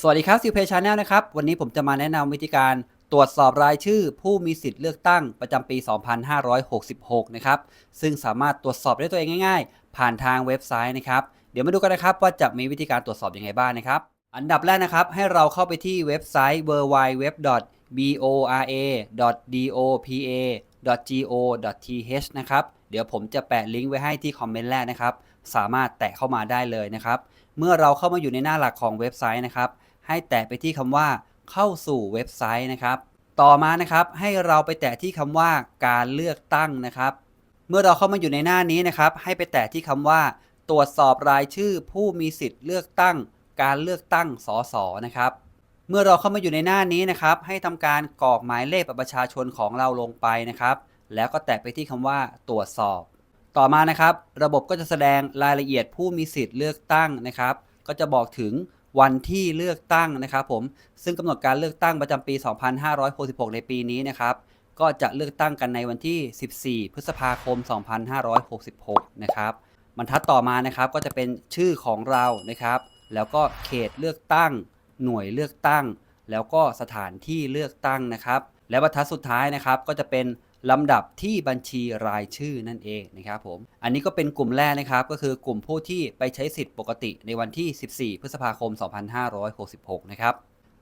สวัสดีครับซิวเพชาแนลนะครับ วันนี้ผมจะมาแนะนำวิธีการตรวจสอบรายชื่อ ผู้มีสิทธิ์เลือกตั้งประจำปี 2566 นะครับ ซึ่งสามารถตรวจสอบได้ตัวเองง่าย ๆ ผ่านทางเว็บไซต์นะครับ เดี๋ยวมาดูกันนะครับว่าจะมีวิธีการตรวจสอบยังไงบ้างนะครับ อันดับแรกนะครับ ให้เราเข้าไปที่เว็บไซต์ www.bora.dopa.go.th นะครับ เดี๋ยวผมจะแปะลิงก์ไว้ให้ที่คอมเมนต์แรกนะครับ สามารถแตะเข้ามาได้เลยนะครับเมื่อเราเข้ามาอยู่ในหน้าหลักของเว็บไซต์นะครับ ให้แตะไปที่คำว่า เข้าสู่เว็บไซต์นะครับ ต่อมานะครับให้เราไปแตะที่คำว่าการเลือกตั้งนะครับ เมื่อเราเข้ามาอยู่ในหน้านี้นะครับ ให้ไปแตะที่คำว่า ตรวจสอบรายชื่อผู้มีสิทธิ์เลือกตั้ง การเลือกตั้งสสนะครับ เมื่อเราเข้ามาอยู่ในหน้านี้นะครับ ให้ทำการกรอกหมายเลขบัตรประชาชนของเราลงไปนะครับ แล้วก็แตะไปที่คำว่าตรวจสอบต่อมานะครับ ระบบก็จะแสดงรายละเอียดผู้มีสิทธิ์เลือกตั้งนะครับ ก็จะบอกถึง วันที่เลือกตั้งนะครับผมซึ่งกำหนดการเลือกตั้งประจำปี 2566 ในปีนี้นะครับ ก็จะเลือกตั้งกันในวันที่ 14 พฤษภาคม 2566 นะครับบรรทัดต่อมานะครับก็จะเป็นชื่อของเรานะครับ แล้วก็เขตเลือกตั้ง หน่วยเลือกตั้ง แล้วก็สถานที่เลือกตั้งนะครับ และบรรทัดสุดท้ายนะครับก็จะเป็น ลำดับที่บัญชีรายชื่อนั่นเองนะครับผม อันนี้ก็เป็นกลุ่มแรกนะครับ ก็คือกลุ่มผู้ที่ไปใช้สิทธิ์ปกติในวันที่ 14 พฤษภาคม 2566 นะครับ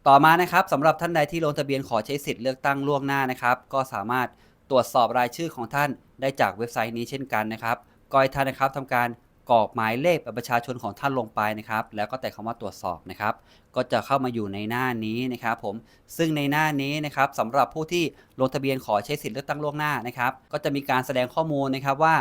ต่อมานะครับสำหรับท่านใดที่ลงทะเบียนขอใช้สิทธิ์เลือกตั้งล่วงหน้านะครับ ก็สามารถตรวจสอบรายชื่อของท่านได้จากเว็บไซต์นี้เช่นกันนะครับก็ให้ท่านนะครับทำการ กรอกหมายเลขบัตรประชาชนของท่านลงไปนะครับ แล้วก็แต่คำว่าตรวจสอบนะครับ ก็จะเข้ามาอยู่ในหน้านี้นะครับผม ซึ่งในหน้านี้นะครับสำหรับผู้ที่ลงทะเบียนขอใช้สิทธิ์เลือกตั้งล่วงหน้านะครับ ก็จะมีการแสดงข้อมูลนะครับว่า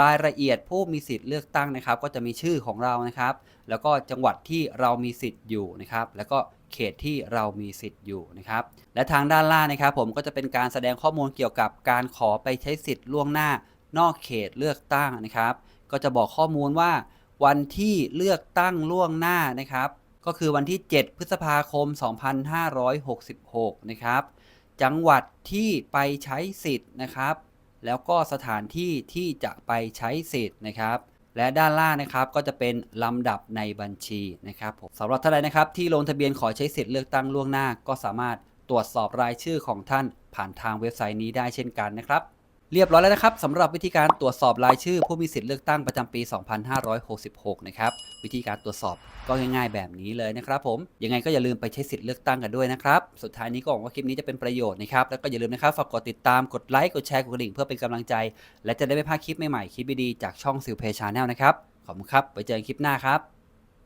รายละเอียดผู้มีสิทธิ์เลือกตั้งนะครับ ก็จะมีชื่อของเรานะครับ แล้วก็จังหวัดที่เรามีสิทธิ์อยู่นะครับ แล้วก็เขตที่เรามีสิทธิ์อยู่นะครับ และทางด้านล่างนะครับผมก็จะเป็นการแสดงข้อมูลเกี่ยวกับการขอไปใช้สิทธิ์ล่วงหน้านอกเขตเลือกตั้งนะครับ ก็จะบอกข้อมูลว่า วันที่เลือกตั้งล่วงหน้านะครับ ก็คือวันที่ 7 พฤษภาคม 2566 นะครับ จังหวัดที่ไปใช้สิทธิ์นะครับ แล้วก็สถานที่ที่จะไปใช้สิทธิ์นะครับ และด้านล่างนะครับก็จะเป็นลำดับในบัญชีนะครับผมสำหรับท่านใดนะครับ ที่ลงทะเบียนขอใช้สิทธิ์เลือกตั้งล่วงหน้า ก็สามารถตรวจสอบรายชื่อของท่านผ่านทางเว็บไซต์นี้ได้เช่นกันนะครับ เรียบร้อยแล้วนะครับสำหรับวิธีการตรวจสอบรายชื่อ ผู้มีสิทธิ์เลือกตั้งประจำปี 2566 นะครับวิธีการตรวจสอบก็ง่ายๆแบบนี้เลยนะครับผมยังไงก็อย่าลืมไปใช้สิทธิ์เลือกตั้งกันด้วยนะครับสุดท้ายนี้ก็หวังว่าคลิปนี้จะเป็นประโยชน์นะครับแล้วก็อย่าลืมนะครับฝากกดติดตามกดไลค์กดแชร์กดกระดิ่งเพื่อเป็นกำลังใจ และจะได้ไม่พลาดคลิปใหม่ๆคลิปดีๆจากช่องซิลเพชาแนลนะครับขอบคุณครับไว้เจอกันคลิปหน้าครับ